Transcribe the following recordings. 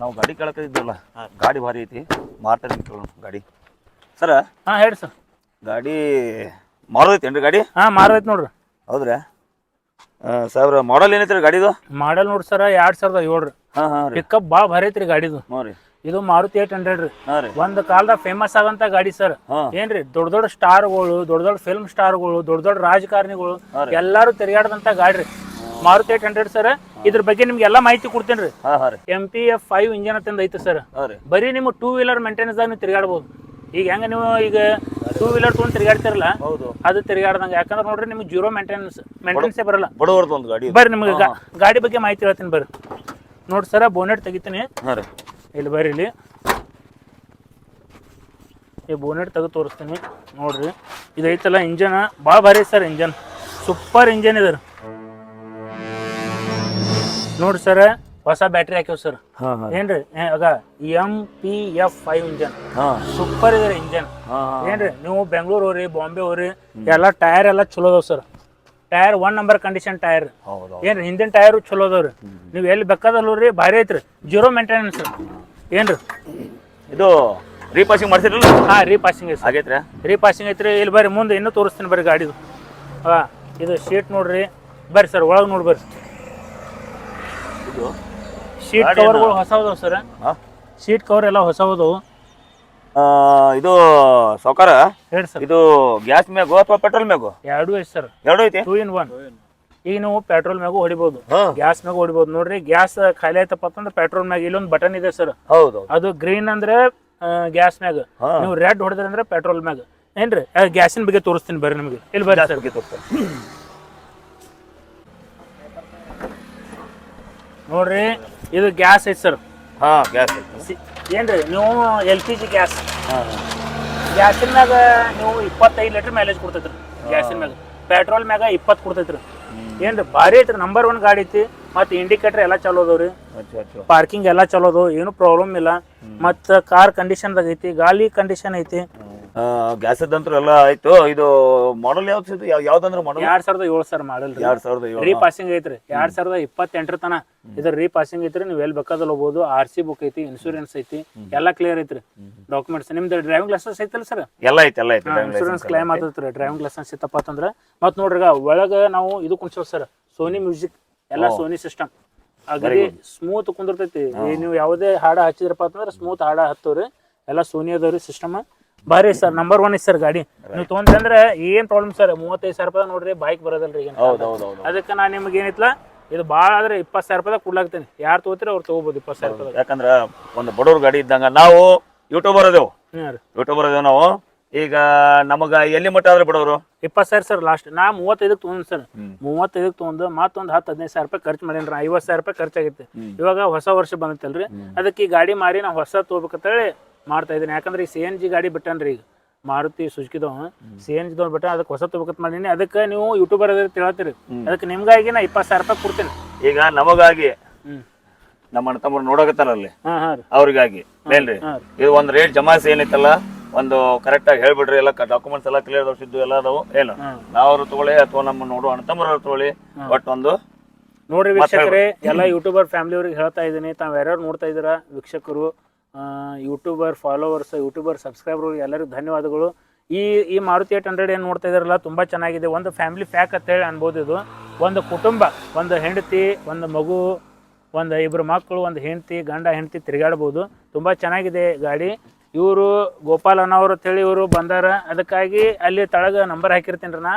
ನಾವು ಗಾಡಿ ಕೇಳಕ್ಕಿದ್ದಲ್ಲ ಗಾಡಿ ಭಾರಿ ಐತಿ. ಕೇಳೋಣ ಗಾಡಿ. ಸರ? ಹಾ ಹೇಳಿ ಸರ್. ಗಾಡಿ ಮಾರೋದೈತೇನ್ರಿ ಗಾಡಿ? ಹಾ ಮಾರೋದೈತೆ ನೋಡ್ರಿ. ಹೌದ್ರಾ? ಸಾವಿರ ಮಾಡಲ್ ರೀ ಗಾಡಿದು ಮಾಡಲ್ ನೋಡ್ರಿ ಸರ್ ಎರಡು ಸಾವಿರದ ಏಳ್ರಿ ಹಾಂ ಹಾಂ ರೀ. ಪಿಕಪ್ ಭಾಳ ಭಾರಿ ಐತ್ರಿ ಗಾಡಿದು ಹ್ಞೂ ರೀ. ಇದು ಮಾರುತಿ ಏಟ್ ಹಂಡ್ರೆಡ್ ರೀ. ಹಾಂ ರೀ. ಒಂದ್ ಕಾಲದಾಗ ಫೇಮಸ್ ಆಗಂತ ಗಾಡಿ ಸರ್. ಏನ್ರಿ ದೊಡ್ಡ ದೊಡ್ಡ ಸ್ಟಾರ್ಗಳು ದೊಡ್ಡ ದೊಡ್ಡ ಫಿಲ್ಮ್ ಸ್ಟಾರ್ಗಳು ದೊಡ್ಡ ದೊಡ್ಡ ರಾಜಕಾರಣಿಗಳು. ಎಲ್ಲಾರು ತಿರುಗಾಡದಂತ ಗಾಡಿ ರೀ. Maruti eight hundred sir. ಇದ್ರ ಬಗ್ಗೆ ನಿಮ್ಗೆ ಎಲ್ಲಾ ಮಾಹಿತಿ ಕೊಡ್ತೇನೆ ರೀ. ಹಾಂ ಹಾಂ ರೀ. M P F five engine ಅಂತಂದ್ ಐತೆ ಸರ್ ಹಾಂ ರೀ. ಬರೀ ನಿಮ್ಮ ಟೂ ವೀಲರ್ ಮೇಂಟೆನೆನ್ಸ್ ನೀವು ತಿರುಗಾಡ್ಬೋದು. ಈಗ ಹೆಂಗ ನೀವು ಈಗ ಟೂ ವೀಲರ್ ತೊಗೊಂಡು ತಿರುಗಾಡ್ತಿರಲ್ಲ ಹೌದು. ಅದು ತಿರುಗಾಡ್ದಂಗ. ಯಾಕಂದ್ರೆ ನೋಡ್ರಿ ನಿಮ್ಗೆ ಜೀರೋ ಮೇಂಟೆನೆನ್ಸ್ ಮೇಂಟೆನೆನ್ಸೇ ಬರಲ್ಲ. ಬಡವರ್ದು ಒಂದು ಗಾಡಿ ಬರ್ರಿ ನಿಮ್ಗೆ ಗಾಡಿ ಬಗ್ಗೆ ಮಾಹಿತಿ ಹೇಳ್ತೀನಿ ಬರ್ರಿ. ನೋಡಿ ಸರ ಬೋನೆಟ್ ತೆಗಿತೀನಿ. ಹಾಂ ರೀ. ಇಲ್ಲಿ ಬರ್ರಿ ಇಲ್ಲಿ. ಈ ಬೋನೆಟ್ ತೆಗೆದು ತೋರಿಸ್ತೀನಿ. ನೋಡ್ರಿ. ಇದೈತಲ್ಲ ಐತಲ್ಲ ಇಂಜನ್ ಭಾಳ ಭಾರಿ ಸರ್ ಇಂಜನ್ ಸೂಪರ್ ಇಂಜನ್ ಇದೆ ನೋಡ್ರಿ ಸರ್ ಹೊಸ ಬ್ಯಾಟ್ರಿ ಹಾಕಿವ್ ಸರ್. ಹಾಂ ಹಾಂ. ಏನ್ರಿ? ಏ, ಆಗ M P F five engine ಹಾಂ. ಸೂಪರ್ ಇದೆ ಇಂಜನ್ ಹಾಂ ಏನ್ರಿ? ನೀವು ಬೆಂಗಳೂರು ಹೋಗ್ರಿ ಬಾಂಬೆ ಹೋಗ್ರಿ ಎಲ್ಲ ಟೈರ್ ಎಲ್ಲ ಚಲೋ ಅದಾವ sir. Tyre one number condition tyre ಹೌದು ಏನ್ರಿ? ಹಿಂದಿನ ಟೈರು ಚಲೋ ಅದಾವ್ರಿ. ನೀವು ಎಲ್ಲಿ ಬೇಕಾದಲ್ಲ ನೋಡ್ರಿ ಭಾರಿ ಐತ್ರಿ. ಜೀರೋ ಮೇಂಟೆನೆನ್ಸ್ ಏನ್ರಿ? ಇದು ರೀಪಾಸಿಂಗ್ ಮಾಡ್ಸಿರಲ್ಲ ಹಾ ರೀಪಾಸಿಂಗ್ ಐತಿ ಆಗೈತ್ರಿ? ರೀಪಾಸಿಂಗ್ ಐತ್ರಿ. ಇಲ್ಲಿ ಬರ್ರಿ ಮುಂದೆ ಇನ್ನೂ ತೋರಿಸ್ತೀನಿ ಬರ್ರಿ ಗಾಡಿದು. ಹಾ ಇದು ಸೀಟ್ ನೋಡ್ರಿ. ಬರ್ರಿ ಸರ್ ಒಳಗೆ ನೋಡಿ ಬರ್ರಿ. ಇದು? ಶೀಟ್ ಗಾಡಿ ಕವರ್ಗಳು ಹೊಸ ಅದಾವ ಸರ್. ಹಾಂ? ಶೀಟ್ ಕವರ್ ಎಲ್ಲ ಹೊಸ ಅದಾವು ಇದು ಸೌಕಾರ? ಹೇಳಿ ಸರ್. ಇದು ಗ್ಯಾಸ್ ಮ್ಯಾಗು ಅಥವಾ ಪೆಟ್ರೋಲ್ ಮ್ಯಾಗು? ಎರಡು ಐತೆ ಸರ್. ಎರಡು ಐತಿ? ಟೂ ಇನ್ ಒನ್ ಈಗ ನೀವು ಪೆಟ್ರೋಲ್ ಮ್ಯಾಗು ಹೊಡಿಬೋದು. ಹಾಂ. ಗ್ಯಾಸ್ ಮ್ಯಾಗ ಹೊಡಿಬೋದು. ನೋಡ್ರಿ ಗ್ಯಾಸ್ ಖಾಲಿ ಆಯ್ತಪ್ಪ ಅಂತಂದ್ರೆ ಪೆಟ್ರೋಲ್ ಮ್ಯಾಗ ಇಲ್ಲೊಂದು ಬಟನ್ ಇದೆ ಸರ್. ಹೌದು. ಅದು ಗ್ರೀನ್ ಅಂದ್ರೆ ಗ್ಯಾಸ್ ಮ್ಯಾಗ. ಹಾ. ನೀವು ರೆಡ್ ಹೊಡೆದ್ರೆ ಅಂದ್ರೆ ಪೆಟ್ರೋಲ್ ಮ್ಯಾಗ. ಏನ್ರಿ? ಗ್ಯಾಸಿನ ಬಗ್ಗೆ ತೋರಿಸ್ತೀನಿ ಬರ್ರಿ ನಿಮಗೆ. ಇಲ್ಲಿ ಬರ್ರಿ ಸರ್. ನೋಡ್ರಿ ಇದು ಗ್ಯಾಸ್ ಐತಿ ಸರ್ ಹಾಂ ಗ್ಯಾಸ್ ಏನ್ರಿ ನೀವು ಎಲ್ ಪಿ ಜಿ ಗ್ಯಾಸ್. ಹಾಂ ಗ್ಯಾಸಿನ ಮ್ಯಾಗ ನೀವು ಇಪ್ಪತ್ತೈದು ಲೀಟರ್ ಮ್ಯಾಲೇಜ್ ಕೊಡ್ತೈತ್ರಿ. ಗ್ಯಾಸಿನ ಮ್ಯಾಗ. ಪೆಟ್ರೋಲ್ ಮ್ಯಾಗ ಇಪ್ಪತ್ತು ಕೊಡ್ತೈತ್ರಿ. ಏನ್ರಿ ಭಾರಿ ಐತ್ರಿ ನಂಬರ್ ಒನ್ ಗಾಡಿ ಐತಿ. ಮತ್ತೆ ಇಂಡಿಕೇಟರ್ ಎಲ್ಲ ಚಲೋ ಅದಾವ್ರಿ ಅಚ್ಚಾ ಅಚ್ಚಾ. ಪಾರ್ಕಿಂಗ್ ಎಲ್ಲ ಚಲೋ ಅದಾವ ಏನು ಪ್ರಾಬ್ಲಮ್ ಇಲ್ಲ. ಮತ್ತ ಕಾರ್ ಕಂಡೀಷನ್ ಐತಿ ಗಾಳಿ ಕಂಡೀಷನ್ ಐತಿ. ಗ್ಯಾಸದಂತ್ರ ಎಲ್ಲ ಆಯ್ತು. ಇದು ಮಾಡಲ್ ಯಾವ್ದು ಇದು? ಯಾವ ಯಾವ್ದಂದ್ರೆ ಮಾಡಲ್ ಎರಡ್ ಸಾವಿರದ ಏಳು ಸರ್ ಮಾಡಲ್ ಎರಡ್ ಸಾವಿರದ ಏಳು ರೀಪಾಸಿಂಗ್ ಐತ್ರಿ. ಎರಡ್ ಸಾವಿರದ ಇಪ್ಪತ್ತೆಂಟರ ತನ ಇದ್ರ ರೀಪಾಸಿಂಗ್ ಐತ್ರಿ. ನೀವು ಎಲ್ಲಿ ಬೇಕಾದಲ್ಲಿ ಹೋಗ್ಬೋದು. ಆರ್ ಸಿ ಬುಕ್ ಐತಿ ಇನ್ಶೂರೆನ್ಸ್ ಐತಿ. ಎಲ್ಲ ಕ್ಲಿಯರ್ ಐತ್ರಿ. ಡಾಕ್ಯುಮೆಂಟ್ಸ್ ನಿಮ್ದು ಡ್ರೈವಿಂಗ್ ಲೈಸೆನ್ಸ್ ಐತಲ್ಲ ಸರ್? ಎಲ್ಲ ಐತಿ ಎಲ್ಲ ಐತಿ. ಇನ್ಶೂರೆನ್ಸ್ ಕ್ಲೈಮ್ ಆಗ್ತೈತ್ರಿ ಡ್ರೈವಿಂಗ್ ಲೈಸೆನ್ಸ್ ಇತ್ತಪ್ಪ ಅಂತಂದ್ರೆ. ಮತ್ ನೋಡ್ರಿ ಈಗ ಒಳಗ ನಾವು ಇದು ಕುಣ್ಸೋದು ಸರ್. ಸೋನಿ ಮ್ಯೂಸಿಕ್ ಎಲ್ಲ ಸೋನಿ ಸಿಸ್ಟಮ್ ಅಗದಿ ಸ್ಮೂತ್ ಕುಂದಿರ್ತೈತಿ. ನೀವು ಯಾವುದೇ ಹಾಡ ಹಚ್ಚಿದ್ರಪ್ಪ ಅಂತಂದ್ರೆ ಸ್ಮೂತ್ ಹಾಡ ಹತ್ತವ್ರಿ ಎಲ್ಲ ಸೋನಿ ಅದಾವ್ರಿ ಸಿಸ್ಟಮ್ ಬಾರಿ ಸರ್ ನಂಬರ್ ಒನ್ ಐತಿ ಸರ್ ಗಾಡಿ ನೀವು ತೊಗೊಂಡ್ರಿ ಅಂದ್ರೆ ಏನ್ ಪ್ರಾಬ್ಲಮ್ ಸರ್ ಮೂವತ್ತೈದು ಸಾವಿರ ರೂಪಾಯಿ ನೋಡ್ರಿ ಬೈಕ್ ಬರೋದಲ್ರಿ ಈಗ. ಅದಕ್ಕೆ ನಾನು ನಿಮ್ಗೆ ಏನಿತ್ಲ ಇದು ಭಾಳ ಆದ್ರೆ ಇಪ್ಪತ್ತು ಸಾವಿರ ರೂಪಾಯಿ ಕೊಡ್ಲಾಗ್ತೀನಿ. ಯಾರು ತಗೋತೀರಿ ಅವ್ರು ತಗೋಬೋದು ಇಪ್ಪತ್ತು ಸಾವಿರ ರೂಪಾಯಿ ಯಾಕಂದ್ರ ಒಂದು ಬಡವ್ರ ಗಾಡಿ ಇದ್ದಂಗ ನಾವು ಯೂಟ್ಯೂಬರ್ ಅದೇವು. ಯೂಟ್ಯೂಬರ್ ಅದೇವು ನಾವು. ಈಗ ನಮಗ ಎಲ್ಲಿ ಮಟ್ಟ ಆದ್ರೆ ಬಿಡೋರು? ಇಪ್ಪತ್ತು ಸಾವಿರ ಸರ್ ಲಾಸ್ಟ್ ನಾ ಮೂವತ್ತೈದಕ್ಕೆ ತೊಗೊಂಡು ಸರ್. ಮೂವತ್ತೈದಕ್ಕೆ ತೊಗೊಂಡು ಮತ್ತೊಂದು ಹತ್ತು ಹದಿನೈದು ಸಾವಿರ ರೂಪಾಯಿ ಖರ್ಚು ಮಾಡೇನಿ ರೀ ಐವತ್ತು ಸಾವಿರ ರೂಪಾಯಿ ಖರ್ಚಾಗಿತ್ತು ಇವಾಗ ಹೊಸ ವರ್ಷ ಬಂದೈತಲ್ರಿ. ಅದಕ್ಕೆ ಈ ಗಾಡಿ ಮಾರಿ ನಾ ಹೊಸ ತೊಗೋಬೇಕಂತೇಳಿ ಮಾಡ್ತಾ ಇದ್ದೀನಿ ಯಾಕಂದ್ರೆ ಈ ಸಿ ಎನ್ ಜಿ ಗಾಡಿ ಬಿಟ್ಟನ್ರಿ ಈಗ. ಮಾರುತಿ ಸುಜುಕಿದವ ಸಿ ಎನ್ ಜಿದವ್ ಬಿಟ್ಟ ಅದಕ್ಕೆ ಹೊಸ ತೊಗೋಬೇಕಂತ ಮಾಡೀನಿ. ಅದಕ್ಕೆ ನೀವು ಯೂಟ್ಯೂಬರ್ ಅದ್ರ ತಿಳತ್ತೀರಿ ಅದಕ್ಕೆ ನಿಮ್ಗಾಗಿ ನಾ ಇಪ್ಪತ್ತು ಸಾವಿರ ರೂಪಾಯಿ ಕೊಡ್ತೀನಿ. ಈಗ ನಮಗಾಗಿ ನಮ್ಮ ಅಣ್ಣ ತಮ್ಮರು ನೋಡಕತ್ತಾರಲ್ಲಿ ಅವ್ರಿಗಾಗಿ. ಏನ್ರಿ? ಇದು ಒಂದು ರೇಟ್ ಜಮಾಸಿ ಏನೈತಲ್ಲ? ಒಂದು ಕರೆಕ್ಟ್ ಆಗಿ ಹೇಳ್ಬಿಡ್ರಿ ಎಲ್ಲ ಡಾಕ್ಯುಮೆಂಟ್ಸ್ ಎಲ್ಲ ಕ್ಲಿಯರ್ ದೋಷಿದ್ದು ಎಲ್ಲ ಅದಾವು. ಏನು. ನಾವ್ರು ತಗೊಳ್ಳಿ ಅಥವಾ ನಮ್ಮ ನೋಡು ಅಣ್ಣ ತಗೊಳ್ಳಿ ಬಟ್ ಒಂದು ನೋಡ್ರಿ ವೀಕ್ಷಕರೇ ಎಲ್ಲ ಯೂಟ್ಯೂಬರ್ ಫ್ಯಾಮಿಲಿ ಅವ್ರಿಗೆ ಹೇಳ್ತಾ ಇದ್ದೀನಿ. ತಾವು ಯಾರ್ಯಾರು ನೋಡ್ತಾ ಇದ್ದೀರಾ ವೀಕ್ಷಕರು ಯೂಟ್ಯೂಬರ್ ಫಾಲೋವರ್ಸ್ ಯೂಟ್ಯೂಬರ್ ಸಬ್ಸ್ಕ್ರೈಬರ್ ಎಲ್ಲರಿಗೂ ಧನ್ಯವಾದಗಳು. ಈ ಈ ಮಾರುತಿ ಏಟ್ ಹಂಡ್ರೆಡ್ ಏನು ನೋಡ್ತಾ ಇದ್ದಾರಲ್ಲ ತುಂಬ ಚೆನ್ನಾಗಿದೆ. ಒಂದು ಫ್ಯಾಮಿಲಿ ಪ್ಯಾಕ್ ಅಂತೇಳಿ ಅನ್ಬೋದು ಇದು. ಒಂದು ಕುಟುಂಬ ಒಂದು ಹೆಂಡತಿ ಒಂದು ಮಗು ಒಂದು ಇಬ್ಬರು ಮಕ್ಕಳು ಒಂದು ಹೆಂಡತಿ ಗಂಡ ಹೆಂಡತಿ ತಿರುಗಾಡ್ಬೋದು. ತುಂಬ ಚೆನ್ನಾಗಿದೆ ಗಾಡಿ. ಇವರು ಗೋಪಾಲ್ ಅನ್ನೋರು ಅಂತೇಳಿ ಇವರು ಬಂದಾರ. ಅದಕ್ಕಾಗಿ ಅಲ್ಲಿ ತಳಗ ನಂಬರ್ ಹಾಕಿರ್ತೀನಿ ನಾ.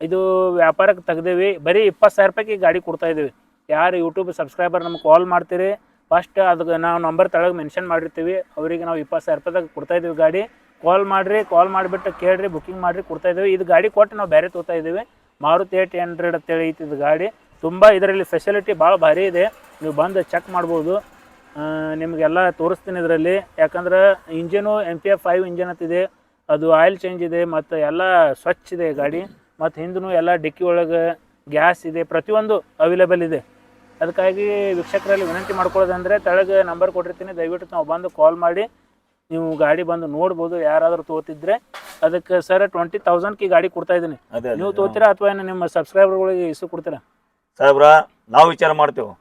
ಇದು ವ್ಯಾಪಾರಕ್ಕೆ ತೆಗ್ದೇವಿ. ಬರೀ ಇಪ್ಪತ್ತು ಸಾವಿರ ರೂಪಾಯಿಗೆ ಗಾಡಿ ಕೊಡ್ತಾ ಇದ್ದೀವಿ ಯಾರು ಯೂಟ್ಯೂಬ್ ಸಬ್ಸ್ಕ್ರೈಬರ್ ನಮ್ಗೆ ಕಾಲ್ ಮಾಡ್ತೀರಿ ಫಸ್ಟ್ ಅದಕ್ಕೆ ನಾವು ನಂಬರ್ ತಳಗೆ ಮೆನ್ಷನ್ ಮಾಡಿರ್ತೀವಿ. ಅವರಿಗೆ ನಾವು ಇಪ್ಪತ್ತು ಸಾವಿರ ರೂಪಾಯಿದಾಗ ಕೊಡ್ತಾ ಇದ್ದೀವಿ ಗಾಡಿ. ಕಾಲ್ ಮಾಡಿರಿ ಕಾಲ್ ಮಾಡಿಬಿಟ್ಟು ಕೇಳಿರಿ ಬುಕಿಂಗ್ ಮಾಡಿರಿ, ಕೊಡ್ತಾ ಇದ್ದೀವಿ ಇದು ಗಾಡಿ ಕೊಟ್ಟು ನಾವು ಬೇರೆ ತೋತಾ ಇದ್ದೀವಿ ಮಾರುತಿ ಏಟ್ ಹಂಡ್ರೆಡ್ ಅಂತೇಳಿ ಐತಿ ಇದು ಗಾಡಿ. ತುಂಬ ಇದರಲ್ಲಿ ಫೆಸಿಲಿಟಿ ಭಾಳ ಭಾರಿ ಇದೆ. ನೀವು ಬಂದು ಚೆಕ್ ಮಾಡ್ಬೋದು. ನಿಮಗೆಲ್ಲ ತೋರಿಸ್ತೀನಿ ಇದರಲ್ಲಿ. ಯಾಕಂದ್ರೆ engine M P F five engine ಅಂತಿದೆ ಅದು ಆಯಿಲ್ ಚೇಂಜ್ ಇದೆ ಮತ್ತು ಎಲ್ಲ ಸ್ವಚ್ಛ ಇದೆ ಗಾಡಿ. ಮತ್ತು ಹಿಂದೂ ಎಲ್ಲ ಡಿಕ್ಕಿ ಒಳಗೆ ಗ್ಯಾಸ್ ಇದೆ. ಪ್ರತಿಯೊಂದು ಅವೈಲೇಬಲ್ ಇದೆ. ಅದಕ್ಕಾಗಿ ವೀಕ್ಷಕರಲ್ಲಿ ವಿನಂತಿ ಮಾಡ್ಕೊಳ್ಳೋದಂದರೆ ತೆಳಗೆ ನಂಬರ್ ಕೊಟ್ಟಿರ್ತೀನಿ. ದಯವಿಟ್ಟು ನಾವು ಬಂದು ಕಾಲ್ ಮಾಡಿ. ನೀವು ಗಾಡಿ ಬಂದು ನೋಡ್ಬೋದು. ಯಾರಾದರೂ ತೋತಿದ್ರೆ ಅದಕ್ಕೆ ಸರ್ ಟ್ವೆಂಟಿ ತೌಸಂಡ್ಗೆ ಗಾಡಿ ಕೊಡ್ತಾ ಇದ್ದೀನಿ. ಅದೇ ನೀವು ತೋತೀರಾ ಅಥವಾ ಏನು ನಿಮ್ಮ ಸಬ್ಸ್ಕ್ರೈಬರ್ಗಳಿಗೆ ಇಸು ಕೊಡ್ತೀರಾ? ಸಾಹೇಬ್ರ ನಾವು ವಿಚಾರ ಮಾಡ್ತೇವೆ.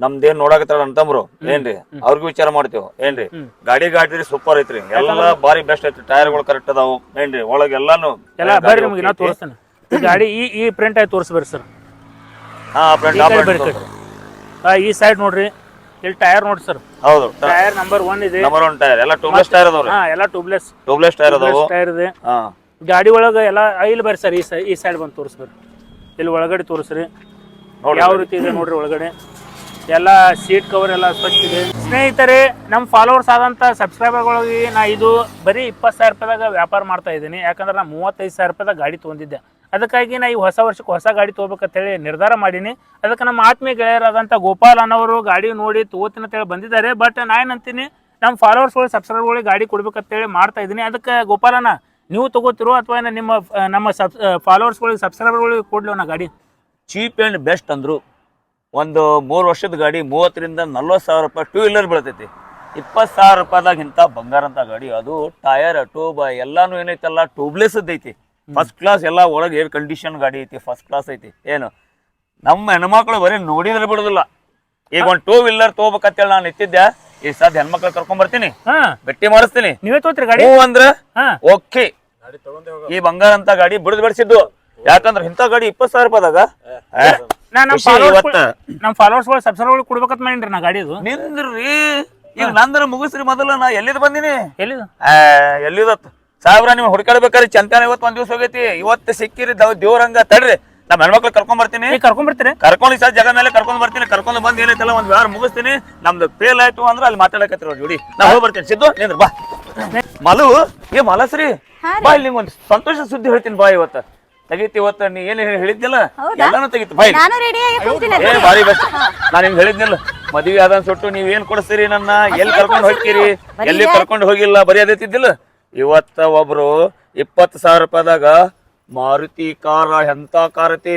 ನಮ್ದೇನ್ ನೋಡಕತ್ತಾಳ ಅಂತಂದ್ರು ಏನ್ರಿ? ಅವ್ರಿಗೂ ವಿಚಾರ ಮಾಡ್ತೇವ್? ಏನ್ರಿ? ಗಾಡಿ ಗಾಡಿ ಸೂಪರ್ ಐತ್ರಿ. ಎಲ್ಲಾ ಬಾರಿ ಬೆಸ್ಟ್ ಐತ್ರಿ. ಟೈರ್ಗಳು ಕರೆಕ್ಟ್ ಅದಾವು. ಏನ್ರಿ? ಒಳಗ್ ಎಲ್ಲಾನು ಎಲ್ಲ ಬರ್ರಿ ನಿಮ್ಗೆ ನಾ ತೋರಿಸ್ತೇನೆ. ಈ ಗಾಡಿ ಈ ಈ ಪ್ರಿಂಟ್ ಆಗಿ ತೋರಿಸ್ಬೇಕು ಸರ್. ಹಾ ಫ್ರೆಂಡ್ ಈ ಕಡೆ ಆ, ಈ ಸೈಡ್ ನೋಡ್ರಿ. ಇಲ್ಲಿ ಟೈರ್ ನೋಡಿ ಸರ್. ಹೌದು. ಟೈರ್ ನಂಬರ್ ಒನ್ ಇದೆ. ನಂಬರ್ ಒನ್ ಟೈರ್ ಎಲ್ಲ ಟೂಬ್ಲೆಸ್ ಟೈರ್ ಅದಾವ್ರಿ. ಹಾ ಎಲ್ಲ ಟ್ಯೂಬ್ಲೆಸ್ ಟ್ಯೂಬ್ಲೆಸ್ ಟೈರ್ ಅದಾವು. ಟೈರ್ ಇದೆ. ಹಾ. ಗಾಡಿ ಒಳಗ ಎಲ್ಲ ಇಲ್ಲಿ ಬರ್ರಿ ಸರ್ ಈ ಸೈ ಈ ಸೈಡ್ ಬಂದು ತೋರಿಸ್ಬೇಕು ಇಲ್ಲಿ ಒಳಗಡೆ ತೋರಿಸ್ರಿ. ನೋಡ್ರಿ ಯಾವ ರೀತಿ ಇದೆ ನೋಡ್ರಿ ಒಳಗಡೆ. ಎಲ್ಲ ಸೀಟ್ ಕವರ್ ಎಲ್ಲ ಸ್ವಚ್ಛ ಇದೆ. ಸ್ನೇಹಿತರೆ ನಮ್ಮ ಫಾಲೋವರ್ಸ್ ಆದಂಥ ಸಬ್ಸ್ಕ್ರೈಬರ್ಗಳಿಗೆ ನಾ ಇದು ಬರೀ ಇಪ್ಪತ್ತು ಸಾವಿರ ರೂಪಾಯಿದಾಗ ವ್ಯಾಪಾರ ಮಾಡ್ತಾ ಇದ್ದೀನಿ. ಯಾಕಂದ್ರೆ ನಾ ಮೂವತ್ತೈದು ಸಾವಿರ ರೂಪಾಯಿದಾಗ ಗಾಡಿ ತೊಗೊಂಡಿದ್ದೆ. ಅದಕ್ಕಾಗಿ ನಾ ಈ ಹೊಸ ವರ್ಷಕ್ಕೆ ಹೊಸ ಗಾಡಿ ತೊಗೋಬೇಕಂತೇಳಿ ನಿರ್ಧಾರ ಮಾಡೀನಿ. ಅದಕ್ಕೆ ನಮ್ಮ ಆತ್ಮೀಯ ಗೆಳೆಯರಾದಂಥ ಗೋಪಾಲ್ ಅನ್ನೋರು ಗಾಡಿ ನೋಡಿ ತೊಗೋತೀನಿ ಅಂತೇಳಿ ಬಂದಿದ್ದಾರೆ. ಬಟ್ ನಾ ಏನಂತೀನಿ ನಮ್ಮ ಫಾಲೋವರ್ಸ್ಗಳು ಸಬ್ಸ್ಕ್ರೈಬರ್ಗಳಿಗೆ ಗಾಡಿ ಕೊಡ್ಬೇಕಂತೇಳಿ ಮಾಡ್ತಾ ಇದ್ದೀನಿ. ಅದಕ್ಕೆ ಗೋಪಾಲನ ನೀವು ತಗೋತಿರೋ ಅಥವಾ ನಿಮ್ಮ, ನಮ್ಮ ಸಬ್ ಫಾಲೋವರ್ಸ್ಗಳಿಗೆ ಸಬ್ಸ್ಕ್ರೈಬರ್ಗಳಿಗೆ ಕೊಡ್ಲಿ ಗಾಡಿ? ಚೀಪ್ ಆ್ಯಂಡ್ ಬೆಸ್ಟ್ ಅಂದ್ರು. ಒಂದು ಮೂರು ವರ್ಷದ ಗಾಡಿ ಮೂವತ್ತರಿಂದ ನಲ್ವತ್ತು ಸಾವಿರ ರೂಪಾಯಿ ಟೂ ವೀಲರ್ ಬೀಳ್ತೈತಿ. ಇಪ್ಪತ್ತು ಸಾವಿರ ರೂಪಾಯಿದಾಗ ಇಂಥ ಬಂಗಾರ ಅಂತ ಗಾಡಿ. ಅದು ಟಯರ್ ಟೂಬ್ ಎಲ್ಲಾನು ಏನೈತಲ್ಲ ಟ್ಯೂಬ್ಲೆಸ್ ಐತಿ. ಫಸ್ಟ್ ಕ್ಲಾಸ್ ಎಲ್ಲ ಒಳಗೆ ಏರ್ ಕಂಡೀಷನ್ ಗಾಡಿ ಐತಿ ಫಸ್ಟ್ ಕ್ಲಾಸ್ ಐತಿ. ಏನು? ನಮ್ಮ ಹೆಣ್ಮಕ್ಳು ಬರೀ ನೋಡಿದ್ರೆ ಬಿಡೋದಿಲ್ಲ. ಈಗ ಒಂದು ಟೂ ವೀಲರ್ ತೊಗೋಬೇಕಂತೇಳಿ ನಾನು ಇತ್ತಿದ್ದೆ ಈ ಸದ್ ಹೆಣ್ಮಕ್ಳು ಕರ್ಕೊಂಡ್ ಬರ್ತೀನಿ. ಹಾ. ಗಟ್ಟಿ ಮಾಡಿಸ್ತೀನಿ ನೀವೇ ತೋತ್ರಿ ಗಾಡಿ? ಅಂದ್ರೆ? ಹಾ. ಓಕೆ ಈ ಬಂಗಾರ ಅಂತ ಗಾಡಿ ಬಿಡದ್ ಬೆಳೆಸಿದ್ದು ಯಾಕಂದ್ರೆ ಇಂಥ ಗಾಡಿ ಇಪ್ಪತ್ತು ಸಾವಿರ ರೂಪಾಯಿದಾಗ. ನಾ ನಮ್ಮ ಖುಷಿ ಫಾಲೋವರ್ಸ್ ಇವತ್ತ. ನಮ್ಮ ಫಾಲೋವರ್ಸ್ಗಳು ಸಬ್ಸ್ಕ್ರೈಬರ್ಗಳು ಕೊಡ್ಬೇಕಂತ ಮಾಡೀನಿ ನಾ ಗಾಡಿದು. ನಿಂದ್ರಿ. ಈಗ ನಂದ್ರ ಮುಗಿಸ್ರಿ ಮೊದಲ ನಾ ಎಲ್ಲಿದ್ ಬಂದಿನಿ? ಎಲ್ಲಿದು? ಆ, ಎಲ್ಲಿದತ್? ಸಾಹೇಬ್ರ ನೀವು ಹುಡ್ಕಾಡ್ಬೇಕಾದ್ರೆ ಚಂತಾನ ಇವತ್ತು ಒಂದ್ ದಿವಸ ಹೋಗೈತಿ. ಇವತ್ತು ಸಿಕ್ಕಿರಿ ದೇವ್ರ ದೇವ್ರಂಗ ತಡ್ರಿ. ನಮ್ಮ ಹೆಣ್ಮಕ್ಳು ಕರ್ಕೊಂಡ್ ಬರ್ತೀನಿ. ಈಗ ಕರ್ಕೊಂಡ್ ಬರ್ತೀನಿ ಕರ್ಕೊಂಡು ಈ ಜಗ ಜಾಗ ಮೇಲೆ ಕರ್ಕೊಂಡ್ ಬರ್ತೀನಿ. ಕರ್ಕೊಂಡ್ ಬಂದ್ ಏನೈತಲ್ಲ ಒಂದ್ ವ್ಯವಹಾರ ಮುಗಿಸ್ತೀನಿ. ನಮ್ದು ಫೇಲ್ ಆಯ್ತು ಅಂದ್ರೆ ಅಲ್ಲಿ ಮಾತಾಡಕತ್ತಿರ ನೋಡಿ ಜೋಡಿ. ನಾ ಹೋಗಿ ಬರ್ತೀನಿ. ಸಿದ್ದು ನಿಂದ್ರ ಬಾ. ಮಲು ಏ ಮಲಸ್ರಿ. ಬಾ ಇಲ್ಲಿ ಒಂದು ಒಂದ್ ಸಂತೋಷ ಸುದ್ದಿ ಹೇಳ್ತೀನಿ ಬಾ ಇವತ್ತ. ತೆಗಿತಿ ಇವತ್ತ ನೀ ಏನ್ ಹೇಳಿದ್ದಿಲ್ಲ ಎಲ್ಲಾನು ತೆಗಿತಿ. ನಾನು ರೆಡಿ ಆಗಿ ಕುಂತೀನಿ ಏ ಬಾರಿ ಬೆಸ್ಟ್ ನಾನು ನಿಮ್ಗೆ ಹೇಳಿದ್ನಿಲ್ಲ ಮದ್ವಿ ಆದ ಸುಟ್ಟು ನೀವ್ ಏನ್ ಕೊಡಿಸ್ತೀರಿ ನನ್ನ? ಎಲ್ಲಿ ಕರ್ಕೊಂಡು ಹೋಗ್ತೀರಿ? ಎಲ್ಲಿ ಕರ್ಕೊಂಡು ಹೋಗಿಲ್ಲ? ಬರೀ ಅದೈತಿದ್ದಿಲ್ಲ ಇವತ್ತ ಒಬ್ರು ಇಪ್ಪತ್ತು ಸಾವಿರ ರೂಪಾಯಿದಾಗ ಮಾರುತಿ ಕಾರ ಎಂತ ಕಾರ್ ಐತಿ?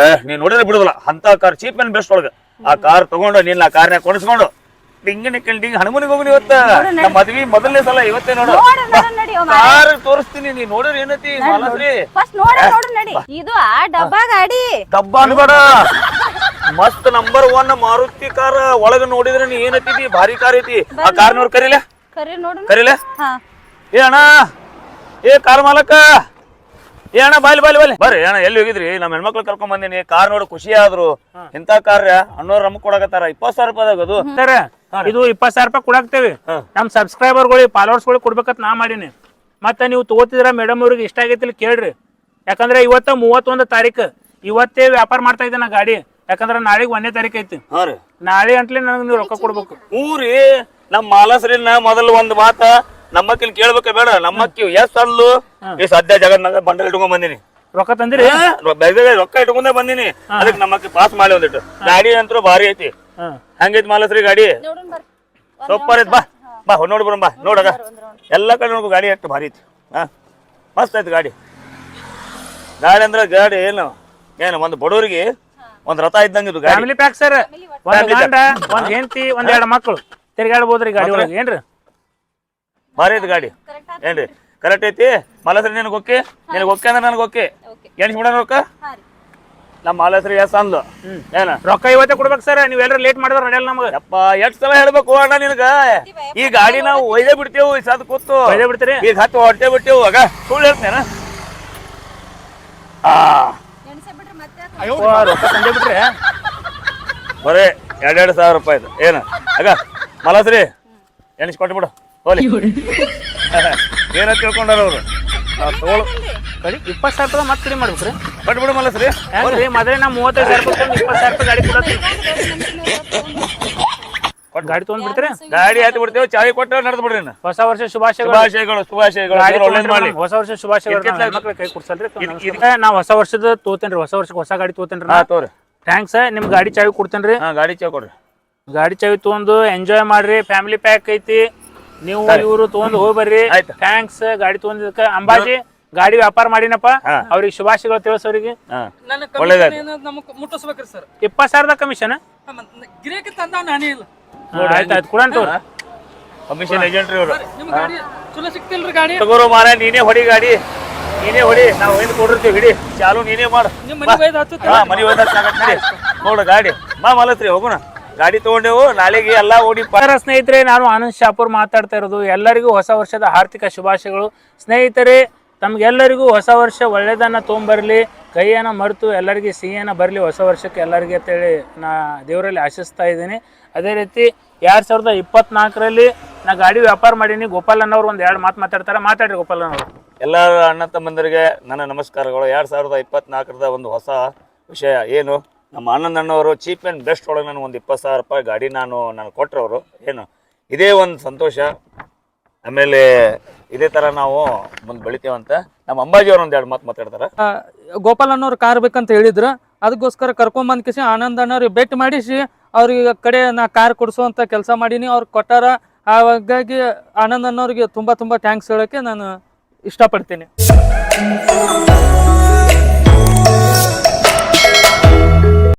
ಏ ನೀನ್ ನೋಡಿದ್ರೆ ಬಿಡುದಿಲ್ಲ. ಅಂತ ಕಾರ್ ಚೀಪ್ ಅಂಡ್ ಬೆಸ್ಟ್ ಒಳಗ. ಆ ಕಾರ್ ತಗೊಂಡು ನೀನ್ ಆ ಕಾರ್ನ್ಯಾಗ ಕೊಡಿಸ್ಕೊಂಡು. ಡಿಂಗನಿ ಡಿಂಗ್ ಹನುಮನಿಗೆ ಹೋಗಿ ಇವತ್ತ. ನಮ್ಮ ಮದ್ವಿ ಮೊದಲನೇ ಸಲ ಇವತ್ತೇ ನಡಿ ಕಾರ್ ತೋರಿಸ್ತೀನಿ ನೀ ನೋಡಿದ್ರೆ ಏನತಿ ಫಸ್ಟ್ ನೋಡಿ ನೋಡು ನಡಿ ಇದು ಆ ಡಬ್ಬಾ ಗಾಡಿ ಡಬ್ಬ ಅನ್ಬೇಡ. ಮಸ್ತ್ ನಂಬರ್ ಒನ್ ಮಾರುತಿ ಕಾರ್ ಒಳಗ ನೋಡಿದ್ರೆ ನೀ ಏನತಿ ಭಾರಿ ಕಾರ್ ಐತಿ. ಆ ಕಾರ್ನವ್ರ ಕರೀಲೆ. ಕರಿ ನೋಡು. ಕರೀಲೆ? ಹಾ. ಏ ಅಣ್ಣ. ಏ ಕಾರ್ ಮಾಲಕ. ಏ ಅಣ್ಣ ಬಾಯ್ಲಿ ಬಾಯ್ಲಿ ಬಾಯ್ಲಿ. ಬರ್ರಿ ಅಣ್ಣ ಎಲ್ಲಿ ಹೋಗಿದ್ರಿ? ನಮ್ಮ ಹೆಣ್ಮಕ್ಳು ಕರ್ಕೊಂಡ್ ಬಂದಿನಿ. ಕಾರ್ ನೋಡಿ ಖುಷಿ ಆದ್ರು. ಇಂತ ಕಾರ್ ಅಣ್ಣವ್ರ ನಮಗ್ ಕೊಡಕತ್ತಾರ. ಇಪ್ಪತ್ತು ಸಾವಿರ ರೂಪಾಯಿ ಅದು. ಸರ್ ಇದು ಇಪ್ಪತ್ತು ಸಾವಿರ ರೂಪಾಯಿ ಕೊಡಾಕ್ತೇವೆ. ನಮ್ಮ ಸಬ್ಸ್ಕ್ರೈಬರ್ಗಳಿಗೆ ಫಾಲೋವರ್ಸ್ಗಳಿಗೆ ಕೊಡ್ಬೇಕಂತ ನಾ ಮಾಡೀನಿ. ಮತ್ತೆ ನೀವು ತಗೋತಿದ್ರ ಮೇಡಮ್ ಅವ್ರಿಗೆ ಇಷ್ಟ ಆಗೈತಿಲ್ಲ ಕೇಳ್ರಿ. ಯಾಕಂದ್ರೆ ಇವತ್ತ ಮೂವತ್ತೊಂದು ತಾರೀಕು ಇವತ್ತೇ ವ್ಯಾಪಾರ ಮಾಡ್ತಾ ಇದ್ದೆ ನಾ ಗಾಡಿ. ಯಾಕಂದ್ರೆ ನಾಳೆಗೆ ಒಂದೇ ತಾರೀಕು ಐತಿ. ಹಾ ರೀ. ನಾಳೆ ಅಂತಲೇ ನನಗೆ ನೀವು ರೊಕ್ಕ ಕೊಡ್ಬೇಕು. ಊರಿ ನಮ್ಮ ಮಾಲಸ್ರಿನ ಮೊದಲು ಒಂದ್ ಮಾತ ನಮ್ಮಕ್ಕಿಲ್ ಕೇಳ್ಬೇಕ ಬೇಡ. ನಮ್ಮಕ್ಕಿ ಎಷ್ಟ್ ಅಲ್ಲು ಈ ಸದ್ಯ ಜಗನ್ನಾಗ ಬಂಡಲ್ ಇಟ್ಕೊಂಡ್ ಬಂದಿನಿ. ರೊಕ್ಕ ತಂದಿರಿ? ರೊಕ್ಕ ಇಟ್ಕೊಂಡೇ ಬಂದಿನಿ. ಅದಕ್ಕೆ ನಮ್ಮಕ್ಕಿ ಪಾಸ್ ಮಾಡಿ ಒಂದಿಟ್ಟು. ಗಾಡಿ ಅಂತೂ ಭಾರಿ ಐತಿ. ಹಂಗೈತಿ ಮಾಲಸ್ರಿ ಗಾಡಿ? ಸೂಪರ್ ಐತಿ ಬಾ. ಬಾ ನೋಡಿ ಬರೋಣ ಬಾ ನೋಡಗ ಎಲ್ಲ ಕಡೆ ನೋಡ್ಬೇಕು ಗಾಡಿ ಎಷ್ಟು ಭಾರಿ ಐತಿ. ಹಾ ಮಸ್ತ್ ಆಯ್ತು ಗಾಡಿ. ಗಾಡಿ ಅಂದ್ರೆ ಗಾಡಿ ಏನು? ಏನು ಒಂದು ಬಡವರಿಗೆ ಒಂದು ರಥ ಇದ್ದಂಗ ಇದು ಗಾಡಿ. ಫ್ಯಾಮಿಲಿ ಪ್ಯಾಕ್ ಸರ್ ಒಂದ್ ಗಂಡ ಒಂದ್ ಹೆಂಡತಿ ಒಂದ್ ಎರಡು ಮಕ್ಕಳು ತಿರ್ಗಾಡ್ಬೋದ್ರಿ ಗಾಡಿ ಒಳಗೆ ಏನ್ರಿ? ಭಾರಿ ಐತಿ ಗಾಡಿ. ಏನ್ರಿ? ಕರೆಕ್ಟ್ ಐತಿ? ಮಲಸ್ರಿ ನಿನಗೆ ಓಕೆ? ನಿನಗೆ ಓಕೆ ಅಂದ್ರೆ ನನಗೆ ಓಕೆ. ಎಣ್ಣೆ ಬಿಡೋಣ ರೊಕ್ಕ? ನಮ್ಮ ಮಾಲಸ್ರಿ ಎಸ್ ಅಂದ್ಲು? ಏನ? ರೊಕ್ಕ ಇವತ್ತೇ ಕೊಡ್ಬೇಕು ಸರ್ ನೀವು ಎಲ್ಲರೂ ಲೇಟ್ ಮಾಡಿದ್ರೆ ನಡೆಯಲ್ಲ ನಮ್ಗೆ. ಯಪ್ಪ ಎಷ್ಟ್ ಸಲ ಹೇಳ್ಬೇಕು ಅಣ್ಣ ನಿನಗ? ಈ ಗಾಡಿ ನಾವು ಒಯ್ದೇ ಬಿಡ್ತೇವು ಈ ಸದ್ ಕೂತು. ಒಯ್ದೇ ಬಿಡ್ತೀರಿ? ಈಗ ಹತ್ತು ಹೊಟ್ಟೆ ಬಿಟ್ಟೇವು ಆಗ ಸುಳ್ಳು ಹೇಳ್ತೇನ. ರೊಕ್ಕ ತಂದೆ ಬಿಟ್ರೆ? ಬರೇ ಎರಡೆರಡು ಸಾವಿರ ರೂಪಾಯಿ ಇದು. ಏನು? ಆಗ ಮಲಸ್ರಿ ಎಣಿಸ್ ಕೊಟ್ಬಿಡು ಹೋಲಿ ಏನ ತಿಳ್ಕೊಂಡಾರ ಅವರು? ನಾವು ಕಡಿ ಇಪ್ಪತ್ತು ಸಾವಿರ ರೂಪಾಯಿ ಮತ್ತೆ ಕಡಿಮೆ ಮಾಡ್ಬೇಕ್ರಿ ಮಲ್ಲ ಸರಿ ಹೆಂಗ್ರಿ ಮೊದಲೇ ನಾ ಮೂವತ್ತೈದು ಸಾವಿರ ರೂಪಾಯಿ ತಂದು ಇಪ್ಪತ್ತು ಸಾವಿರ ರೂಪಾಯಿ ಗಾಡಿ ಕೊಟ್ಟು. ಗಾಡಿ ತೊಗೊಂಡ್ ಬಿಡ್ತೀರಿ? ಗಾಡಿ ಹತ್ತಿ ಬಿಡ್ತೇವೆ ಚಾವಿ ಕೊಟ್ಟು ನಡೆದು ಬಿಡ್ರಿ ಇನ್ನು. ಹೊಸ ವರ್ಷ ಶುಭಾಶಯಗಳು. ಶುಭಾಶಯಗಳು ಶುಭಾಶಯಗಳು. ಗಾಡಿ ದೇವ್ರು ಒಳ್ಳೇದ್ ತೊಗೊಂಡ್ರಿ ಮಾಡ್ಲಿ ಹೊಸ ವರ್ಷ ಶುಭಾಶಯಗಳು. ಇದ್ಕಿಂತ ನನ್ನ ಮಕ್ಳಿಗೆ ಕೈ ಕೊಡ್ಸಲ್ರಿ. ನಾ ಹೊಸ ವರ್ಷದ ತೋತೇನ್ರಿ ಹೊಸ ವರ್ಷಕ್ಕೆ ಹೊಸ ಗಾಡಿ ತೋತೇನ್ರಿ ಹಾ ತೋರಿ. ಥ್ಯಾಂಕ್ಸ್ ನಿಮ್ ಗಾಡಿ ಚಾವಿ ಕೊಡ್ತೇನ್ರಿ. ಹಾ ಗಾಡಿ ಚಾವಿ ಕೊಡ್ರಿ. ಗಾಡಿ ಚಾವಿ ತೊಗೊಂಡು ಎಂಜಾಯ್ ಮಾಡ್ರಿ ಫ್ಯಾಮಿಲಿ ಪ್ಯಾಕ್ ಐತಿ. ನೀವು ಇವರು ತೊಗೊಂಡು ಹೋಗಿ ಬರ್ರಿ. ಆಯ್ತು. ಥ್ಯಾಂಕ್ಸ್ ಗಾಡಿ ತಗೊಂಡಿದ್ದಕ್ಕೆ ಅಂಬಾಜಿ ಗಾಡಿ ವ್ಯಾಪಾರ ಮಾಡಿನಪ್ಪ. ಹಾ. ಅವ್ರಿಗೆ ಶುಭಾಶಯಗಳು ತಿಳಿಸೋರಿಗೆ. ನನ್ನ ಒಳ್ಳೇದಾಯ್ತು. ಕಮಿಷನ್ ನಮಗೆ ಮುಟ್ಟಿಸ್ಬೇಕ್ರಿ ಸರ್ ಇಪ್ಪತ್ ಸಾವಿರದ ಕಮಿಷನ್ ಗಿರೇಕ ತಂದ ನಾನೇ ಇಲ್ಲ. ಆಯ್ತು ಆಯ್ತು. ಕೊಡಂತ ಕಮಿಷನ್ ಏಜೆಂಟ್ ಇವರು. ನಿಮ್ ಗಾಡಿ ಚಲೋ ಸಿಕ್ತಿಲ್ರಿ ಗಾಡಿ? ತಗೋರು ಮಾರ ನೀನೇ ಹೊಡಿ ಗಾಡಿ. ನೀನೇ ಹೊಡಿ. ನಾವು ಏನು ಕೊಡಿರ್ತೀವಿ ಹಿಡಿ. ಚಾಲು ನೀನೇ ಮಾಡು. ನಿಮ್ ಮನೆ ಒಯ್ದು ಹಚ್ಚುತ್ತೆ ಹಾ ಮನಿ ಹೋದ ನಡಿ. ನೋಡು ಗಾಡಿ. ಬಾ ಮಲತ್ರಿ ಹೋಗೋಣ. ಗಾಡಿ ತಗೊಂಡೆವು ನಾಳೆಗೆ ಎಲ್ಲಾ ಓಡಿ ಪ- ನಮಸ್ಕಾರ ಸ್ನೇಹಿತರೆ ನಾನು ಆನಂದ್ ಶಾಪುರ್ ಮಾತಾಡ್ತಾ ಇರೋದು. ಎಲ್ಲರಿಗೂ ಹೊಸ ವರ್ಷದ ಆರ್ಥಿಕ ಶುಭಾಶಯಗಳು. ಸ್ನೇಹಿತರೆ ತಮ್ಗೆಲ್ಲರಿಗೂ ಹೊಸ ವರ್ಷ ಒಳ್ಳೆಯದನ್ನು ತೊಗೊಂಬರಲಿ, ಕೈಯನ್ನು ಮರೆತು ಎಲ್ಲರಿಗೆ ಸಿಹಿಯನ್ನು ಬರಲಿ, ಹೊಸ ವರ್ಷಕ್ಕೆ ಎಲ್ಲರಿಗೆ ಅಂತೇಳಿ ನಾ ದೇವರಲ್ಲಿ ಆಶಿಸ್ತಾ ಇದ್ದೀನಿ. ಅದೇ ರೀತಿ ಎರಡು ಸಾವಿರದ ಇಪ್ಪತ್ನಾಲ್ಕರಲ್ಲಿ ನಾ ಗಾಡಿ ವ್ಯಾಪಾರ ಮಾಡೀನಿ. ಗೋಪಾಲನವ್ರು ಒಂದು ಎರಡು ಮಾತು ಮಾತಾಡ್ತಾರೆ. ಮಾತಾಡ್ರಿ ಗೋಪಾಲನವರು ಎಲ್ಲ ಅಣ್ಣ ತಮ್ಮಂದರಿಗೆ ನನ್ನ ನಮಸ್ಕಾರಗಳು. ಎರಡು ಸಾವಿರದ ಇಪ್ಪತ್ನಾಲ್ಕರದ ಒಂದು ಹೊಸ ವಿಷಯ ಏನು? ನಮ್ಮ ಆನಂದ್ ಅಣ್ಣವರು ಚೀಪ್ ಆ್ಯಂಡ್ ಬೆಸ್ಟ್ ಒಳಗೆ ನನಗೆ ಒಂದು ಇಪ್ಪತ್ತು ಸಾವಿರ ರೂಪಾಯಿ ಗಾಡಿ ನಾನು ನಾನು ಕೊಟ್ಟರವರು ಏನು? ಇದೇ ಒಂದು ಸಂತೋಷ. ಆಮೇಲೆ ಇದೇ ತರ ನಾವು ಮುಂದ್ ಬೆಳಿತೇವಂತ ನಮ್ಮ ಅಂಬಾಜಿ ಅವ್ರ ಒಂದು ಎರಡು ಮಾತು ಮಾತಾಡ್ತಾರ. ಗೋಪಾಲ್ ಅನ್ನೋರು ಕಾರ್ ಬೇಕಂತ ಹೇಳಿದ್ರು. ಅದಕ್ಕೋಸ್ಕರ ಕರ್ಕೊಂಬಂದ್ ಕಿಸಿ ಆನಂದ್ ಅನ್ನೋರಿಗೆ ಭೇಟಿ ಮಾಡಿಸಿ ಅವ್ರಿಗೆ ಕಡೆ ನಾ ಕಾರ್ ಕೊಡಿಸುವಂತ ಕೆಲಸ ಮಾಡೀನಿ, ಅವ್ರು ಕೊಟ್ಟಾರ. ಹಾಗಾಗಿ ಆನಂದ್ ಅನ್ನೋರಿಗೆ ತುಂಬಾ ತುಂಬಾ ಥ್ಯಾಂಕ್ಸ್ ಹೇಳೋಕೆ ನಾನು ಇಷ್ಟಪಡ್ತೀನಿ.